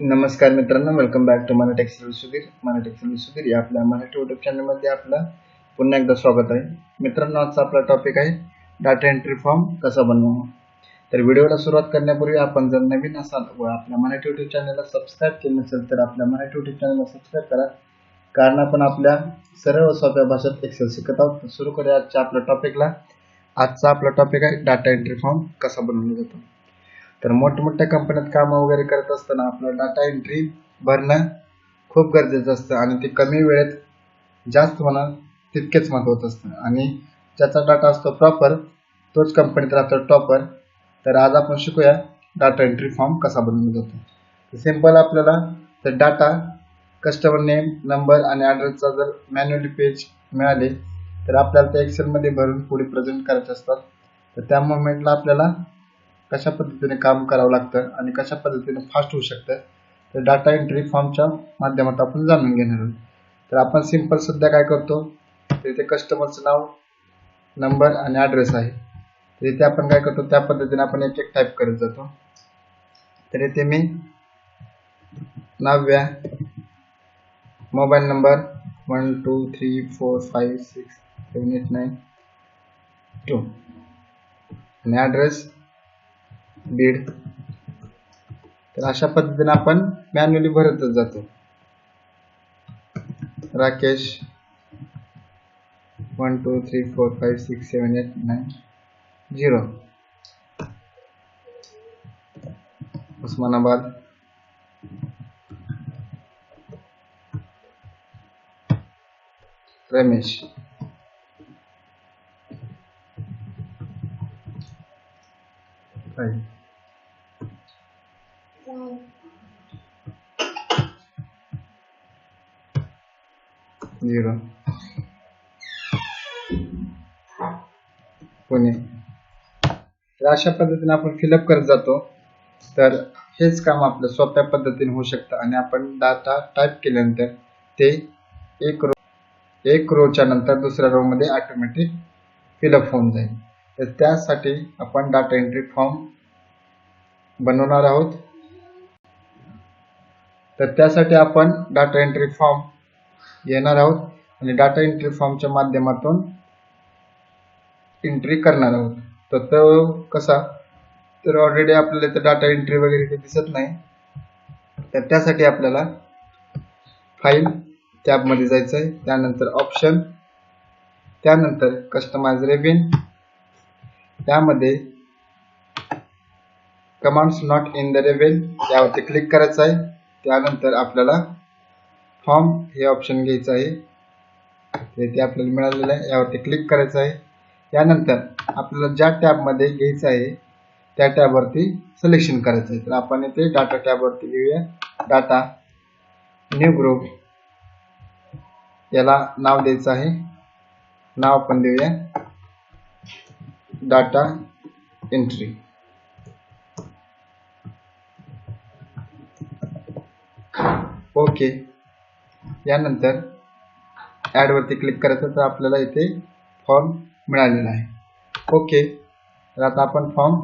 नमस्कार मित्रांनो welcome back to Marathi Excel Sudhir Marathi Excel Sudhir या आपल्या मराठी युट्यूब चॅनलमध्ये आपलं पुन्हा एकदा स्वागत आहे. मित्रांनो आजचा आपला टॉपिक आहे डाटा एंट्री फॉर्म कसा बनवावा? तर व्हिडिओला सुरुवात करण्यापूर्वी आपण जर नवीन असाल व आपल्या मराठी युट्यूब चॅनलला सबस्क्राईब केलं नसेल तर आपल्या मराठी युट्यूब चॅनलला सबस्क्राईब करा. कारण आपण आपल्या सरळ व सोप्या भाषेत एक्सेल शिकत आहोत. तर सुरू करूया आजच्या आपल्या टॉपिकला आजचा आपला टॉपिक आहे डाटा एंट्री फॉर्म कसा बनवला जातो? तर मोठमोठ्या कंपन्यात कामं वगैरे करत असताना आपलं डाटा एंट्री भरणं खूप गरजेचं असतं आणि ते कमी वेळेत जास्त होणं तितकेच महत्त्वाचं असतं. आणि ज्याचा डाटा असतो प्रॉपर तोच कंपनीत राहतो टॉपर तर आज आपण शिकूया डाटा एंट्री फॉर्म कसा बनवला जातो. सिंपल आपल्याला तर डाटा कस्टमर नेम नंबर आणि ॲड्रेसचा जर मॅन्युअली पेज मिळाले तर आपल्याला ते एक्सेलमध्ये भरून पुढे प्रेझेंट करायचे असतात. तर त्या मोमेंटला आपल्याला कशा पद्धतीने काम करावं लागतं आणि कशा पद्धतीने फास्ट होऊ शकतं तर डाटा एंट्री फॉर्मच्या माध्यमात आपण जाणून घेणार आहोत. तर आपण सिंपल सध्या काय करतो तर इथे कस्टमरचं नाव नंबर आणि ॲड्रेस आहे. तर इथे आपण काय करतो त्या पद्धतीने आपण एक एक टाईप करत जातो. तर इथे मी नव्या mobile number one two three four five six seven eight nine two आणि ॲड्रेस बीड तर अशा पद्धतीने आपण मॅन्युअली भरतच जातो. Rakesh one two three four five six seven eight nine zero Osmanabad. Ramesh. Aí. Zero Pune. तर अशा पद्धतीने आपण फिलअप करत जातो. तर हेच काम आपलं सोप्या पद्धतीने होऊ शकतं. आणि आपण डाटा टाईप केल्यानंतर ते एक रो एक रोच्या नंतर दुसऱ्या रो मध्ये ऑटोमॅटिक फिलअप होऊन जाईल. तर त्यासाठी आपण डाटा एंट्री फॉर्म बनवणार आहोत. तर त्यासाठी आपण डाटा एंट्री फॉर्म येणार आहोत आणि डाटा एंट्री फॉर्मच्या माध्यमातून एंट्री करणार आहोत. तर तो कसा? तर ऑलरेडी आपल्याला इथं डाटा एंट्री वगैरे काही दिसत नाही. तर त्यासाठी आपल्याला फाईल टॅबमध्ये जायचं आहे त्यानंतर ऑप्शन त्यानंतर कस्टमाइज रेबिन त्यामध्ये कमांड्स नॉट इन द रेवेल यावरती क्लिक करायचं आहे. त्यानंतर आपल्याला फॉर्म हे ऑप्शन घ्यायचं आहे. ते आपल्याला मिळालेलं आहे. यावरती क्लिक करायचं आहे. त्यानंतर आपल्याला ज्या टॅबमध्ये घ्यायचं आहे त्या टॅबवरती सिलेक्शन करायचं आहे. तर आपण इथे डाटा टॅबवरती घेऊया. डाटा न्यू ग्रुप याला नाव द्यायचं आहे. नाव आपण देऊया. डाटा एंट्री ओके यानंतर ॲडवरती क्लिक करायचं तर आपल्याला इथे फॉर्म मिळालेला आहे. ओके तर आता आपण फॉर्म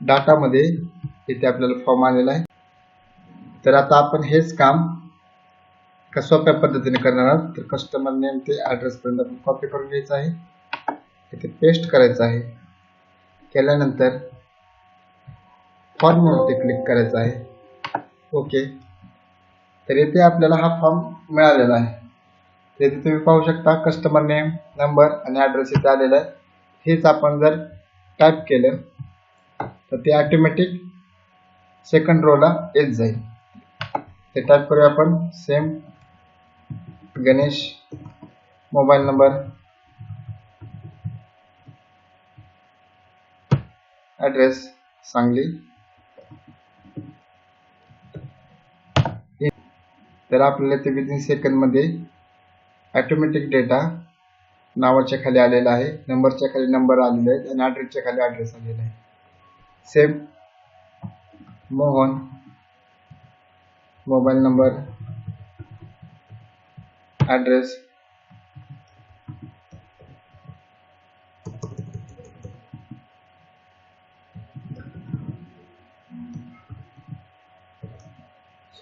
डाटामध्ये इथे आपल्याला फॉर्म आलेला आहे. तर आता आपण हेच काम का सोप्या पद्धतीने करणार आहोत. तर कस्टमर नेम ते ॲड्रेसपर्यंत आपण कॉपी करून घ्यायचं आहे. इथे पेस्ट करायचं आहे. केल्यानंतर फॉर्मवरती क्लिक करायचं आहे. ओके तर येथे आपल्याला हा फॉर्म मिळालेला आहे. येथे तुम्ही पाहू शकता कस्टमर नेम नंबर आणि ॲड्रेस इथे आलेला आहे. हेच आपण जर टाईप केलं तर ते ऑटोमॅटिक सेकंड रोला येत जाईल. ते टाईप करूया आपण same Ganesh mobile number address Sangli. तर आपल्याला ते विदिन सेकंदमध्ये ॲटोमॅटिक डेटा नावाच्या खाली आलेला आहे. नंबरच्या खाली नंबर आलेला आहे आणि ॲड्रेसच्या खाली ॲड्रेस आलेला आहे same Mohan mobile number address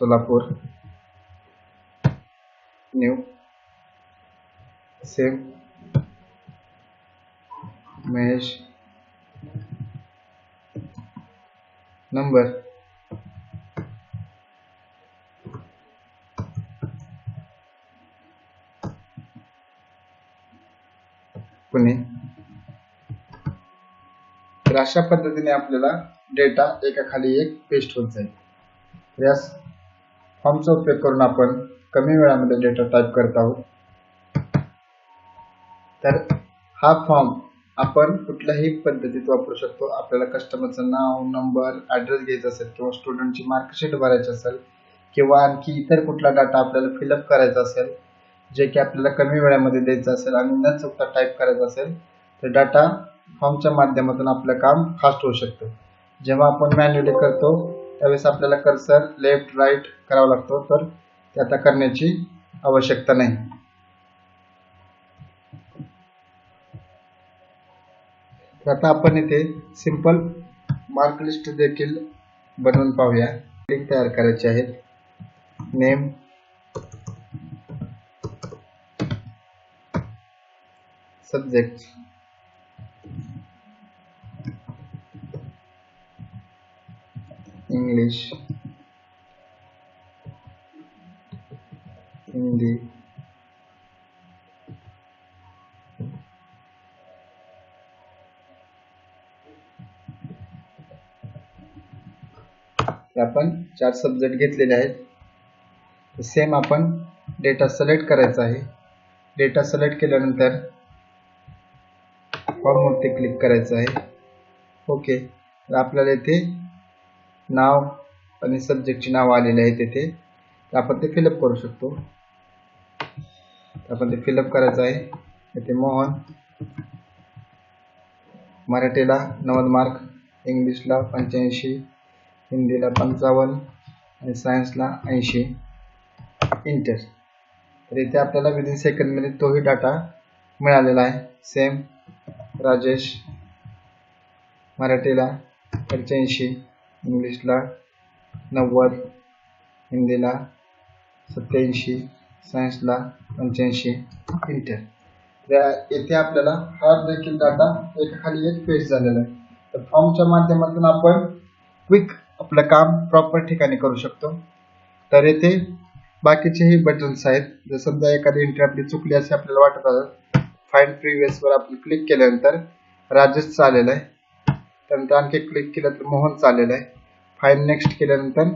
Solapur. New. Same. Mahesh. Number. Pune. तर अशा पद्धतीने आपल्याला डेटा एका खाली एक पेस्ट होत जाईल. यास फॉर्मचा उपयोग करून आपण कमी वेळामध्ये डेटा टाईप करत आहोत. तर हा फॉर्म आपण कुठल्याही पद्धतीत वापरू शकतो. आपल्याला कस्टमरचं नाव नंबर ॲड्रेस घ्यायचा असेल किंवा स्टुडंटची मार्कशीट भरायची असेल किंवा आणखी इतर कुठला डाटा आपल्याला फिलअप करायचा असेल जे की आपल्याला कमी वेळामध्ये द्यायचं असेल आणि न चुकता टाईप करायचं असेल तर डाटा फॉर्मच्या माध्यमातून आपलं काम फास्ट होऊ शकतं. जेव्हा आपण मॅन्युअली करतो त्यावेळेस आपल्याला कर्सर लेफ्ट राईट करावा लागतो. तर ते आता करण्याची आवश्यकता नाही. तर आता आपण इथे सिंपल मार्क लिस्ट देखील बनवून पाहूया. लिंक तयार करायचे आहेत नेम सब्जेक्ट इंग्लिश हिंदी आपण चार सब्जेक्ट घेतलेले आहेत. सेम आपण डेटा सिलेक्ट करायचा आहे. डेटा सिलेक्ट केल्यानंतर फॉर्मवरती क्लिक करायचं आहे. ओके तर आपल्याला इथे नाव आणि सब्जेक्टची नाव आलेली आहे तेथे आपण ते फिलअप करू शकतो. आपण ते फिलअप करायचं आहे. येथे मोहन मराठीला नव्वद मार्क इंग्लिशला पंच्याऐंशी हिंदीला पंचावन्न आणि सायन्सला ऐंशी. इंटर तर इथे आपल्याला विदिन सेकंडमध्ये तोही डाटा मिळालेला आहे. सेम राजेश मराठीला पंच्याऐंशी. इंग्लिशला नव्वद हिंदीला सत्याऐंशी सायन्सला पंच्याऐंशी इंटर. तर येथे आपल्याला हा देखील डाटा एकाखाली एक पेस्ट झालेला आहे. तर फॉर्मच्या माध्यमातून आपण क्विक आपलं काम प्रॉपर ठिकाणी करू शकतो. तर येथे बाकीचेही बटन्स आहेत. जर समजा एखादी एंट्री आपली चुकली असे आपल्याला वाटत आलं फाईंड प्रिव्हियसवर आपण क्लिक केल्यानंतर राजेश आलेलं आहे. त्यानंतर आणखी क्लिक केलं तर मोहन आलेलं आहे. फाईन नेक्स्ट केल्यानंतर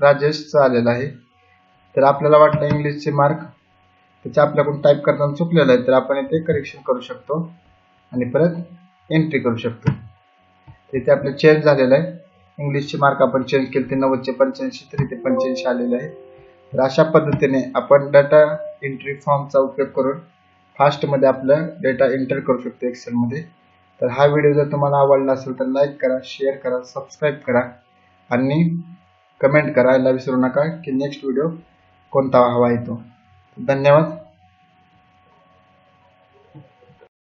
राजेशचा आलेला आहे. तर आपल्याला वाटलं इंग्लिशचे मार्क त्याचे आपल्याकडून टाईप करताना चुकलेलं आहे तर आपण इथे करेक्शन करू शकतो. आणि परत एंट्री करू शकतो. इथे आपलं चेंज झालेलं आहे. इंग्लिशचे मार्क आपण चेंज केले ते नव्वदचे पंच्याऐंशी तर इथे पंच्याऐंशी आलेले आहे. तर अशा पद्धतीने आपण डाटा एंट्री फॉर्मचा उपयोग करून फास्टमध्ये आपलं डेटा एंटर करू शकतो एक्सेलमध्ये तर हा व्हिडिओ जर तुम्हाला आवडला असेल तर लाईक करा शेअर करा सबस्क्राईब करा आणि कमेंट करायला विसरू नका की नेक्स्ट व्हिडिओ कोणता हवा येतो धन्यवाद.